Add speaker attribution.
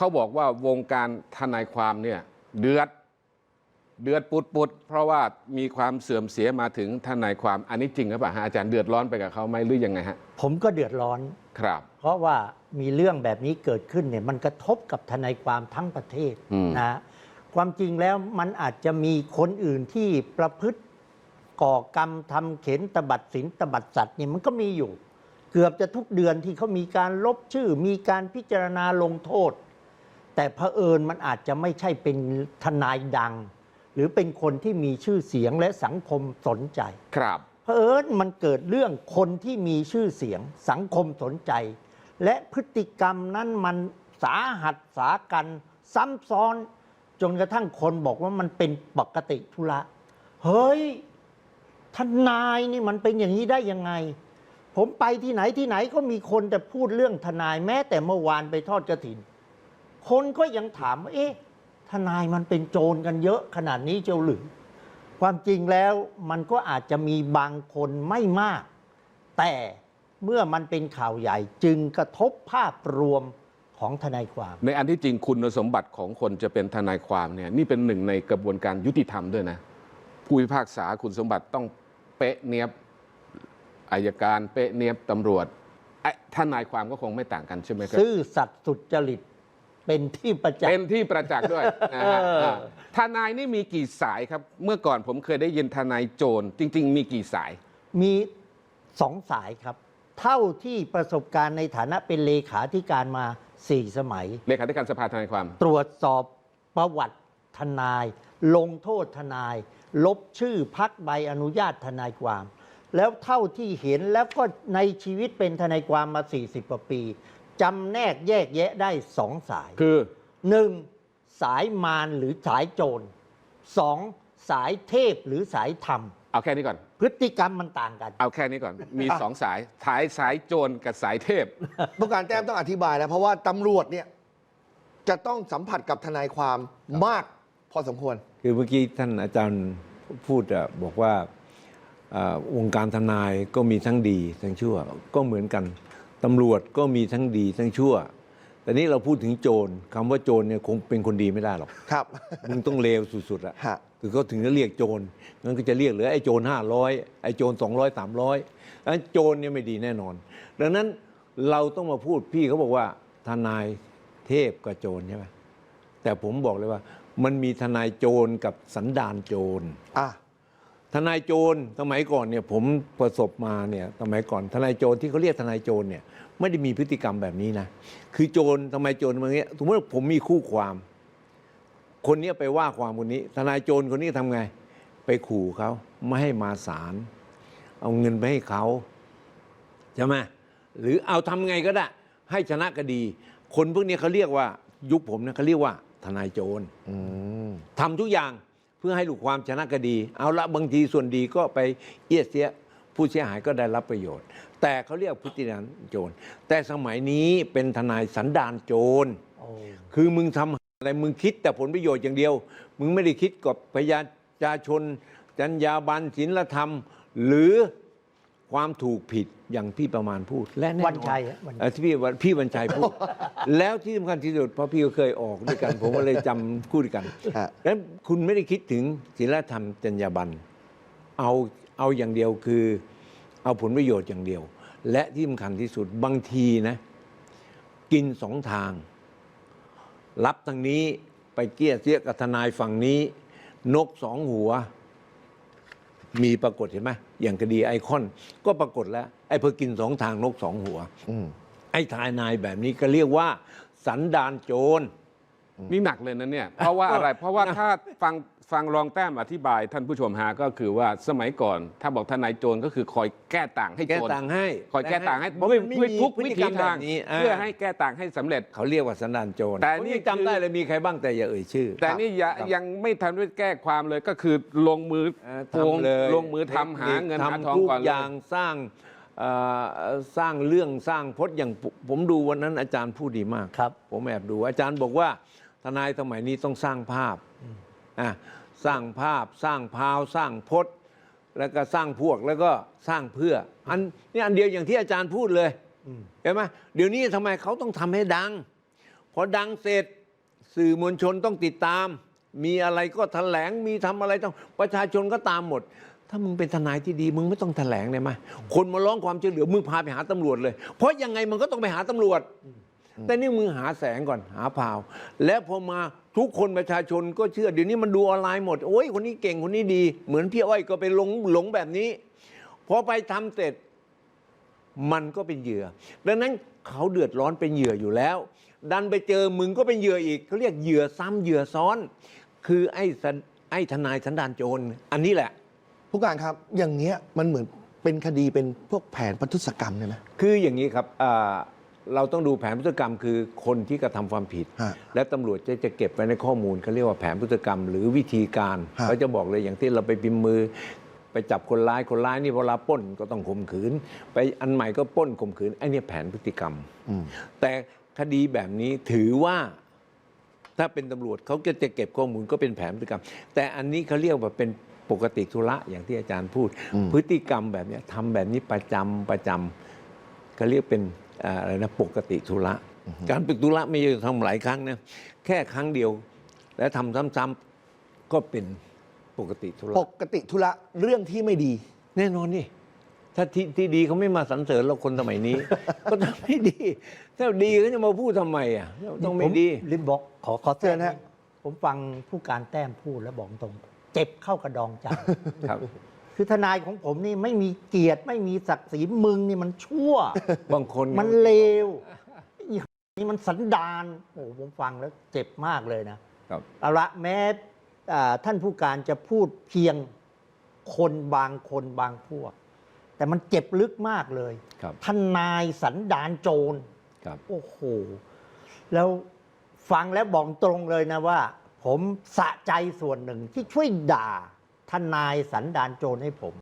Speaker 1: เขาบอกว่าวงการทนายความเนี่ยเดือดเดือดปุดปุดๆเพราะว่ามีความเสื่อมเสียมาถึงทนายความอันนี้จริงหรือเปล่าฮะอาจารย์เดือดร้อนไปกับเขาไหมหรือยังไงฮะ
Speaker 2: ผมก็เดือดร้อน
Speaker 1: ครับ
Speaker 2: เพราะว่ามีเรื่องแบบนี้เกิดขึ้นเนี่ยมันกระทบกับทนายความทั้งประเทศ
Speaker 1: อืม
Speaker 2: นะ ความจริงแล้วมันอาจจะมีคนอื่นที่ประพฤติก่อกรรมทำเข็นตบัดสินตบัดสัตว์เนี่ยมันก็มีอยู่ เกือบจะทุกเดือนที่เขามีการลบชื่อ มีการพิจารณาลงโทษ แต่เผอิญมันอาจจะไม่ใช่เป็นทนายดัง หรือเป็นคนที่มีชื่อเสียงและสังคมสนใจ
Speaker 1: ครับ
Speaker 2: เผอิญมันเกิดเรื่องคนที่มีชื่อเสียง สังคมสนใจ และพฤติกรรมนั้นมันสาหัสสากัน ซ้ำซ้อน จนกระทั่งคนบอกว่ามันเป็นปกติธุระเฮ้ยทนายนี่มันเป็นอย่างนี้ได้ยังไง ผมไปที่ไหนที่ไหนก็มีคนแต่พูดเรื่องทนายแม้แต่เมื่อวานไปทอดกระถิน คนก็ยังถามว่าเอ๊ะทนายมันเป็นโจรกันเยอะขนาดนี้เจ้าหรือความจริงแล้วมันก็อาจจะมีบางคนไม่มาก แต่เมื่อมันเป็นข่าวใหญ่จึงกระทบภาพรวมของทนายความ
Speaker 1: ในอันที่จริงคุณสมบัติของคนจะเป็นทนายความเนี่ยนี่เป็นหนึ่งในกระบวนการยุติธรรมด้วยนะผู้พิพากษาคุณสมบัติต้องเป๊ะเนียบอายการเป๊ะเนียบตำรวจไอ้ทนายความก็คงไม่ต่างกันใช่ไหมครับ
Speaker 2: ซื่อสัตย์สุจริต เป็นที่ประจัก
Speaker 1: เป็น
Speaker 2: ษ์
Speaker 1: ที่ประจักษ์ด้วยนะฮะ
Speaker 2: เออ
Speaker 1: อ่าทนายนี่มีกี่สายครับ เมื่อก่อนผมเคยได้ยินทนายโจรจริง ๆ มีกี่สาย
Speaker 2: มีสองสายครับ เท่าที่ประสบการณ์ในฐานะเป็นเลขาธิการมาสี่สมัย
Speaker 1: เลขาธิการสภาทนายความ
Speaker 2: ตรวจสอบประวัติทนาย ลงโทษทนาย ลบชื่อพักใบอนุญาตทนายความ แล้วเท่าที่เห็นแล้วก็ในชีวิตเป็นทนายความมา 40กว่าปี จำแนกแยกแยะได้สองสาย
Speaker 1: คือ
Speaker 2: หนึ่งสายมารหรือสายโจรสองสายเทพหรือสายธรรม
Speaker 1: เอาแค่นี้ก่อน
Speaker 2: พฤติกรรมมันต่างกัน
Speaker 1: เอาแค่นี้ก่อน มีสองสายสายสายโจรกับสายเทพ
Speaker 3: ผู้การแต้มต้องอธิบายแล้วเพราะว่าตำรวจเนี่ยจะต้องสัมผัสกับทนายความมากพอสมควร
Speaker 4: คือเมื่อกี้ท่านอาจารย์พูดอะบอกว่าอ่าวงการทนายก็มีทั้งดีทั้งชั่วก็เหมือนกัน ตำรวจก็มีทั้งดีทั้งชั่ว แต่นี้เราพูดถึงโจรคำว่าโจรเนี่ยคงเป็นคนดีไม่ได้หรอก
Speaker 3: ครับ
Speaker 4: มึงต้องเลวสุดๆอะ
Speaker 3: ฮะ
Speaker 4: คือเขาถึงจะเรียกโจรงั้นก็จะเรียกเหลือไอ้โจรห้าร้อยไอ้โจรสองร้อยสามร้อยอันโจรเนี่ยไม่ดีแน่นอน ดังนั้นเราต้องมาพูดพี่เขาบอกว่าทนายเทพกับโจรใช่ไหมแต่ผมบอกเลยว่า มันมีทนายโจรกับสันดานโจร
Speaker 3: อะ
Speaker 4: ทนายโจรสมัยก่อนเนี่ยผมประสบมาเนี่ยสมัยก่อนทนายโจรที่เขาเรียกทนายโจรเนี่ยไม่ได้มีพฤติกรรมแบบนี้นะคือโจรทำไมโจรมาเงี้ยสมมติว่าผมมีคู่ความ คนเนี้ยไปว่าความคนนี้ ทนายโจรคนนี้ทำไง ไปขู่เขาไม่ให้มาศาลเอาเงินไปให้เขาใช่ไหมหรือเอาทำไงก็ได้ ให้ชนะคดี คนพวกนี้เขาเรียกว่ายุคผมนะเขาเรียกว่า ทนายโจร
Speaker 3: อืม
Speaker 4: ทำทุกอย่าง เพื่อให้ลูกความชนะคดี เอาละบางทีส่วนดีก็ไปเอียดเสียผู้เสียหายก็ได้รับประโยชน์ แต่เขาเรียกพฤติการโจร แต่สมัยนี้เป็นทนายสันดานโจร
Speaker 2: โอ้
Speaker 4: คือมึงทำอะไรมึงคิดแต่ผลประโยชน์อย่างเดียว มึงไม่ได้คิดกับประชาชนจรรยาบรรณศีลธรรม หรือ ความถูกผิดอย่างพี่ประมาณพูด และแน่นอน
Speaker 2: วันชัยอะวันชัย
Speaker 4: เอ่อที่พี่วันพี่วันชัยพูด แล้วที่สำคัญที่สุดเพราะพี่ก็เคยออกด้วยกัน ผมก็เลยจำพูดกัน
Speaker 3: ฮะ
Speaker 4: แล้วคุณไม่ได้คิดถึงศีลธรรมจรรยาบรรณเอาเอาอย่างเดียวคือ เอาผลประโยชน์อย่างเดียว และที่สำคัญที่สุดบางทีนะ กินสองทาง รับทางนี้ไปเกี้ยเสียกับทนายฝั่งนี้ นกสองหัว มีปรากฏเห็นไหม อย่างคดีไอคอน ก็ปรากฏแล้ว ไอ้เพื่อกินสองทางนกสองหัว
Speaker 3: อืม
Speaker 4: ไอ้ทายนายแบบนี้ก็เรียกว่า สันดานโจร
Speaker 1: นี่หนักเลยนะเนี่ย เพราะว่าอะไร เพราะว่าถ้าฟัง ฟังรองแต้มอธิบายท่านผู้ชมฮะก็คือว่าสมัยก่อน ถ้าบอกทนายโจรก็คือคอยแก้ต่างให้
Speaker 4: แก้
Speaker 1: โจร
Speaker 4: ต่างให้
Speaker 1: คอยแก้ต่างให้
Speaker 4: เพราะมันไม่
Speaker 1: ด้วย
Speaker 4: มี
Speaker 1: ทุก
Speaker 4: พฤ
Speaker 1: วิ
Speaker 4: ติกร
Speaker 1: ธี
Speaker 4: รมแบ
Speaker 1: ทาง
Speaker 4: บนี้
Speaker 1: เพื่อให้แก้ต่างให้สำเร็จ
Speaker 4: เขาเรียกว่าสันดานโจร
Speaker 1: แต่
Speaker 4: ผม
Speaker 1: นี่
Speaker 4: ยังจำได้เลยมีใครบ้างแต่อย่าเอ่ยชื่อ
Speaker 1: แต่นี่ยัง
Speaker 4: ครับ
Speaker 1: ยังไม่ทันได้แก้ความเลยก็คือลงมือ
Speaker 4: เอ่อ
Speaker 1: โกง
Speaker 4: ทำเลย
Speaker 1: ลงมือทำหาเงินหา
Speaker 4: ทำ
Speaker 1: ทอง
Speaker 4: ทุก
Speaker 1: ก่อนเล
Speaker 4: อย่างสร้างเอ่อสร้างเรื่องสร้างพจน์อย่างผมผมดูวันนั้นอาจารย์พูดดีมาก
Speaker 2: ครับ
Speaker 4: ผมแอบดูอาจารย์บอกว่าทนายสมัยนี้ต้องสร้างภาพอะ สร้างภาพ สร้างพาว สร้างพจน์ แล้วก็สร้างพวกแล้วก็สร้างเพื่อ อันนี่อันเดียวอย่างที่อาจารย์พูดเลยเห็นไหมเดี๋ยวนี้ทำไมเขาต้องทำให้ดัง พอดังเสร็จสื่อมวลชนต้องติดตาม มีอะไรก็แถลงมีทำอะไรต้องประชาชนก็ตามหมด ถ้ามึงเป็นทนายที่ดี มึงไม่ต้องแถลงได้ไหมคนมาร้องความช่วยเหลือมึงพาไปหาตำรวจเลย เพราะยังไงมันก็ต้องไปหาตำรวจแต่นี่มึงหาแสงก่อนหาพาว แล้วพอมา ทุกคนประชาชนก็เชื่อเดี๋ยวนี้มันดูออนไลน์หมด โอ้ยคนนี้เก่งคนนี้ดี เหมือนพี่อ้อยก็ไปหลงหลงแบบนี้พอไปทำเสร็จมันก็เป็นเหยื่อ ดังนั้นเขาเดือดร้อนเป็นเหยื่ออยู่แล้ว ดันไปเจอมึงก็เป็นเหยื่ออีกเขาเรียกเหยื่อซ้ำเหยื่อซ้อน คือไอ้สันไอ้ทนายสันดานโจรอันนี้แหละ
Speaker 3: ผู้การครับอย่างเงี้ยมันเหมือนเป็นคดีเป็นพวกแผนประทุษกรรมใช่ไหม
Speaker 4: คืออย่างนี้ครับอ่า เราต้องดูแผนพฤติกรรมคือคนที่กระทำความผิด
Speaker 3: ฮะ
Speaker 4: และตำรวจจะจะเก็บไว้ในข้อมูลเขาเรียกว่าแผนพฤติกรรม หรือวิธีการ
Speaker 3: ฮะ
Speaker 4: เขาจะบอกเลยอย่างที่เราไปพิมพ์มือ ไปจับคนร้ายคนร้ายนี่เวลาปล้นก็ต้องข่มขืน ไปอันใหม่ก็ปล้นข่มขืนไอ้เนี่ยแผนพฤติกรรม
Speaker 3: อืม
Speaker 4: แต่คดีแบบนี้ถือว่าถ้าเป็นตำรวจเขาก็จะเก็บข้อมูลก็เป็นแผนพฤติกรรม แต่อันนี้เขาเรียกว่าเป็นปกติธุระอย่างที่อาจารย์พูด
Speaker 3: อืม
Speaker 4: พฤติกรรมแบบเนี้ยทำแบบนี้ประจำประจำเขาเรียกเป็นเอ่ออะไรนะปกติธุระ การปกติธุระไม่ใช่ทำหลายครั้งนะแค่ครั้งเดียว และทำซ้ำๆก็เป็นปกติธุระ
Speaker 3: ปกติธุระเรื่องที่ไม่ดี
Speaker 4: แน่นอนนี่ถ้าที่ที่ดีเขาไม่มาสรรเสริญเราคนสมัยนี้ ก็ต้องไม่ดี ถ้าดีเขาจะมาพูดทำไมอะต้องไม่ดี
Speaker 2: ผลิมบอกขอขอ
Speaker 3: เชิญฮะ
Speaker 2: ผมฟังผู้การแต้มพูดแล้วบอกตรง เจ็บเข้ากระดองใจ
Speaker 4: ครับ
Speaker 2: คือทนายของผมนี่ไม่มีเกียรติไม่มีศักดิ์ศรีมึงนี่มันชั่ว
Speaker 4: บางคน
Speaker 2: มันเลวอีนี่มันสันดานโอ้โหผมฟังแล้วเจ็บมากเลยนะครับ เอาละแม้อ่าท่านผู้การจะพูดเพียงคนบางคนบางพวก แต่มันเจ็บลึกมากเลย
Speaker 4: ครับ
Speaker 2: ทนายสันดานโจร
Speaker 4: ครับ
Speaker 2: โอ้โห แล้วฟังแล้วบอกตรงเลยนะว่า ผมสะใจส่วนหนึ่งที่ช่วยด่า ทนายสันดานโจรให้ผม